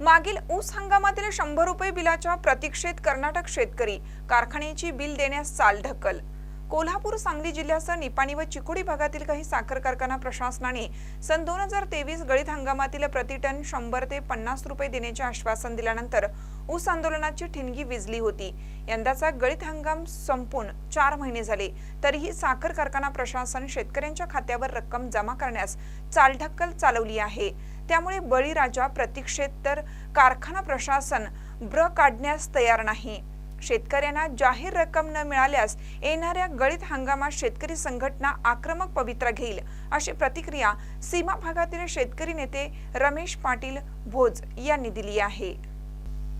मागील ऊस हंगामातील शंभर रुपये बिलाच्या प्रतीक्षेत कर्नाटक शेतकरी कारखान्याची बिल देण्यास चालढकल कोल्हापूर सांगली जिल्ह्यासह निपाणी व चिकोडी भागातील काही साखर कारखाना प्रशासनाने सन दोन हजार तेवीस गळीत हंगामातील प्रतिटन शंभर ते पन्नास रुपये देण्याचे आश्वासन दिल्यानंतर ऊस आंदोलनाची ठिणगी विजली होती. यंदाचा गळीत हंगाम संपून चार महिने झाले. तरीही साखर कारखाना प्रशासन शेतकऱ्यांच्या खात्यावर रक्कम जमा करण्यास चालढक्कल चालवली आहे. त्यामुळे बळीराजा प्रतीक्षेत तर कारखाना प्रशासन ब्र काढण्यास तयार नाही. शेतकऱ्यांना जाहीर रक्कम न मिळाल्यास येणाऱ्या गळीत हंगामात शेतकरी संघटना आक्रमक पवित्रा घेईल अशी प्रतिक्रिया सीमा भागातील शेतकरी नेते रमेश पाटील भोज यांनी दिली आहे.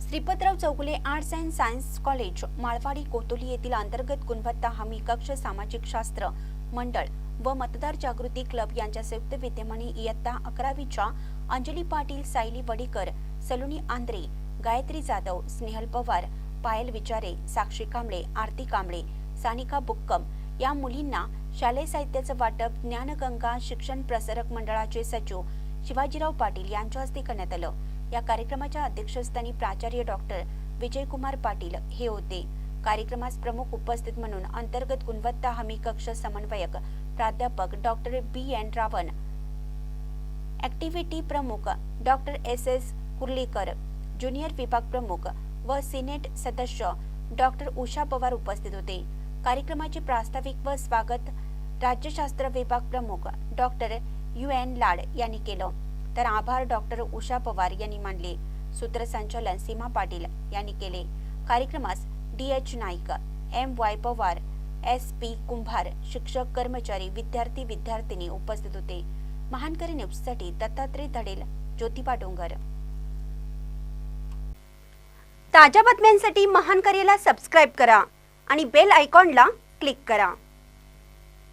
Shripatrao Chougule arts and science college Malwadi Kotoli येथील अंतर्गत गुणवत्ता हमी कक्ष सामाजिक शास्त्र मंडळ व मतदार जागृती क्लब यांच्या संयुक्त विद्यमाने इयत्ता अकरावीच्या अंजली पाटील सायली वडीकर सलोनी आंद्रे गायत्री जाधव स्नेहल पवार पायल विचारे साक्षी कांबळे आरती कांबळे सानिका बुक्कम या मुलींना शालेय साहित्याचं वाटप ज्ञानगंगा शिक्षण प्रसारक मंडळाचे सचिव शिवाजीराव पाटील यांच्या हस्ते करण्यात आलं. या कार्यक्रमाच्या अध्यक्षस्थानी प्राचार्य डॉक्टर विजयकुमार पाटील हे होते. कार्यक्रमास प्रमुख उपस्थित म्हणून अंतर्गत गुणवत्ता हमी कक्ष समन्वयक प्राध्यापक doctor B N Ravan activity प्रमुख doctor S S Kurlikar junior विभाग प्रमुख व सिनेट सदस्य डॉक्टर उषा पवार उपस्थित होते. कार्यक्रमाचे प्रास्ताविक व स्वागत राज्यशास्त्र विभाग प्रमुख डॉक्टर यू एन लाड यांनी केलं. तर आभार डॉक्टर उषा पवार यांनी मानले. सूत्रसंचालन सीमा पाटील यांनी केले. कार्यक्रमास D H Naik M Y Pawar S P Kumbhar शिक्षक कर्मचारी विद्यार्थी विद्यार्थिनी उपस्थित होते. महानकरी न्यूजसाठी दत्तात्रय धडेल ज्योतिबा डोंगर. ताज्या बातम्यांसाठी महानकरीला सबस्क्राईब करा आणि बेल आयकॉनला क्लिक करा.